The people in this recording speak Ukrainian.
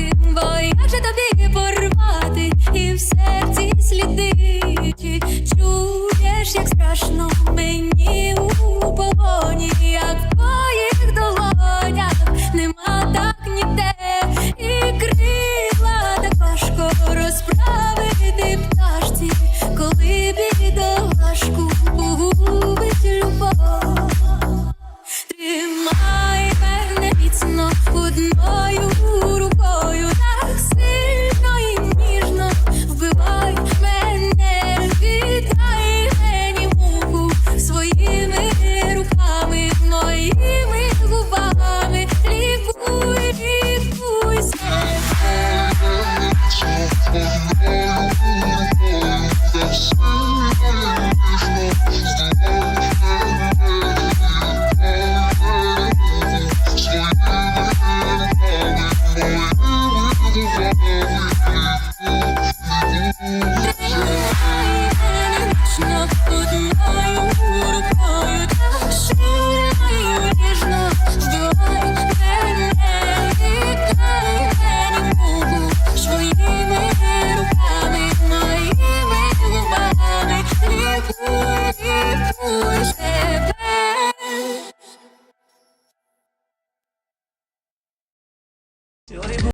кричати, бо як же тобі порвати, і в серці сліди. Чуєш, як страшно мені Doing